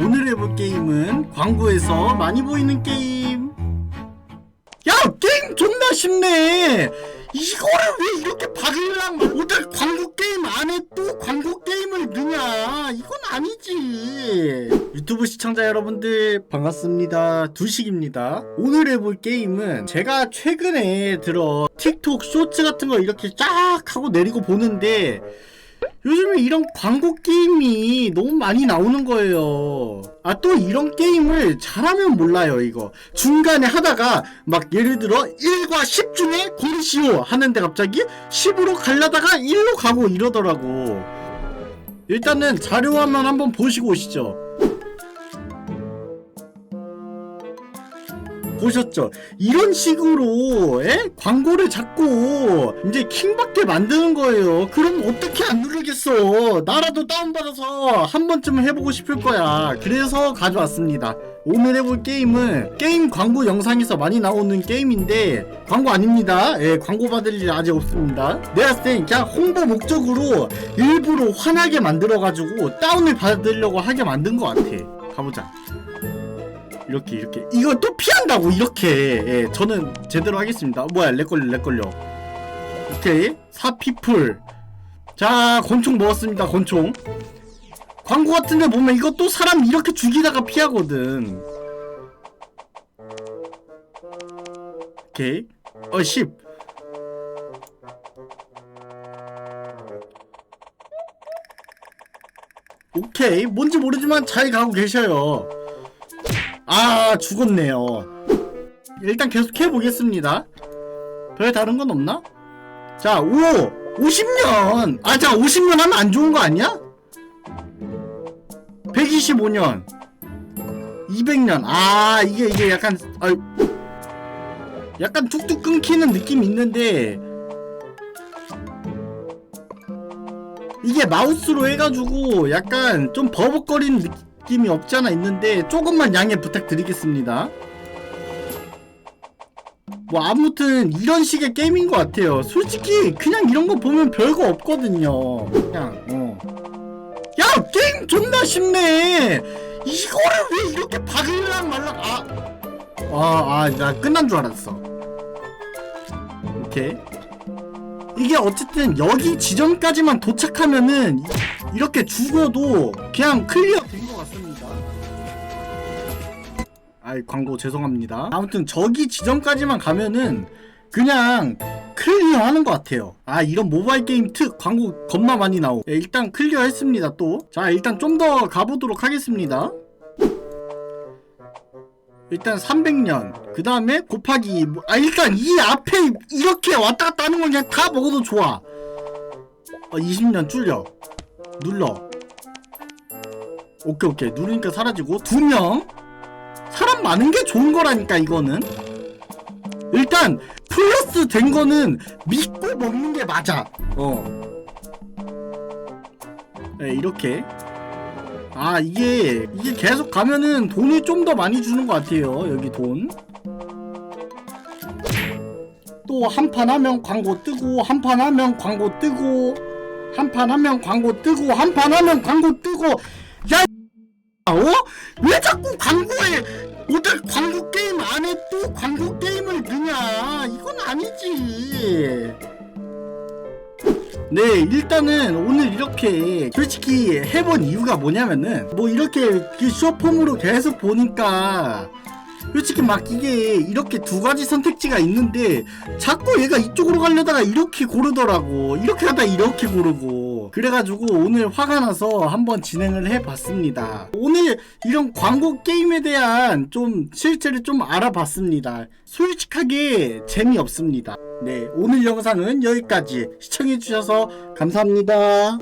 오늘 해볼 게임은 광고에서 많이 보이는 게임. 야, 게임 존나 쉽네. 이거를 왜 이렇게 박을랑 오늘 광고 게임 안에 또 광고 게임을 넣냐? 이건 아니지. 유튜브 시청자 여러분들 반갑습니다. 두식입니다. 오늘 해볼 게임은 제가 최근에 들어 틱톡 쇼츠 같은 거 이렇게 쫙 하고 내리고 보는데 요즘에 이런 광고 게임이 너무 많이 나오는 거예요. 아, 또 이런 게임을 잘하면 몰라요, 이거. 중간에 하다가, 막 예를 들어, 1과 10 중에 고르시오 하는데 갑자기 10으로 가려다가 1로 가고 이러더라고. 일단은 자료화면 한번 보시고 오시죠. 보셨죠? 이런 식으로 에? 광고를 자꾸 이제 킹받게 만드는 거예요. 그럼 어떻게 안 누르겠어? 나라도 다운받아서 한 번쯤은 해보고 싶을 거야. 그래서 가져왔습니다. 오늘 해볼 게임은 게임 광고 영상에서 많이 나오는 게임인데 광고 아닙니다. 예, 광고 받을 일 아직 없습니다. 내가 땐 그냥 홍보 목적으로 일부러 화나게 만들어가지고 다운을 받으려고 하게 만든 것 같아. 가보자. 이렇게 이렇게. 이걸 또 피한다고 이렇게. 예, 저는 제대로 하겠습니다. 뭐야 렉 걸려 렉 걸려. 오케이. 사피풀 자 권총 먹었습니다 권총. 광고 같은데 보면 또 사람 이렇게 죽이다가 피하거든. 오케이. 어10 오케이. 뭔지 모르지만 잘 가고 계셔요 아 죽었네요 일단 계속 해보겠습니다 별 다른 건 없나? 자 5! 50년! 아 자 50년 하면 안 좋은 거 아니야? 125년 200년 아 이게 이게 약간 아, 약간 툭툭 끊기는 느낌이 있는데 이게 마우스로 해가지고 약간 좀 버벅거리는 느낌 이 없지 않아 있는데 조금만 양해 부탁드리겠습니다. 뭐 아무튼 이런 식의 게임인 것 같아요. 솔직히 그냥 이런 거 보면 별거 없거든요. 그냥 어. 야 게임 존나 쉽네. 이거를 왜 이렇게 박을랑 말랑 아아아나 끝난 줄 알았어. 오케이. 이게 어쨌든 여기 지점까지만 도착하면은 이- 이렇게 죽어도 그냥 클리어 된 아이 광고 죄송합니다. 아무튼 저기 지점까지만 가면은 그냥 클리어 하는 것 같아요. 아 이런 모바일 게임 특 광고 겁나 많이 나오. 예, 일단 클리어 했습니다 또. 자 일단 좀 더 가보도록 하겠습니다. 일단 300년 그 다음에 곱하기 뭐- 아 일단 이 앞에 이렇게 왔다 갔다 하는 건 그냥 다 먹어도 좋아 어 20년 줄여 눌러 오케이 오케이 누르니까 사라지고 두명 사람 많은 게 좋은 거라니까 이거는. 일단 플러스 된 거는 믿고 먹는 게 맞아. 어. 네, 이렇게. 아 이게 이게 계속 가면은 돈이 좀더 많이 주는 것 같아요 여기 돈. 또 한 판 하면 광고 뜨고 한 판 하면 광고 뜨고 한 판 하면 광고 뜨고 한 판 하면 광고 뜨고. 야 어? 왜 자꾸 광고에 오늘 광고 게임 안에 또 광고 게임을 넣냐? 이건 아니지. 네 일단은 오늘 이렇게 솔직히 해본 이유가 뭐냐면은 뭐 이렇게 그 쇼폼으로 계속 보니까 솔직히 막 이게 이렇게 두 가지 선택지가 있는데 자꾸 얘가 이쪽으로 가려다가 이렇게 고르더라고. 이렇게 하다 이렇게 고르고 그래가지고 오늘 화가 나서 한번 진행을 해봤습니다. 오늘 이런 광고 게임에 대한 좀 실체를 좀 알아봤습니다. 솔직하게 재미없습니다. 네 오늘 영상은 여기까지 시청해주셔서 감사합니다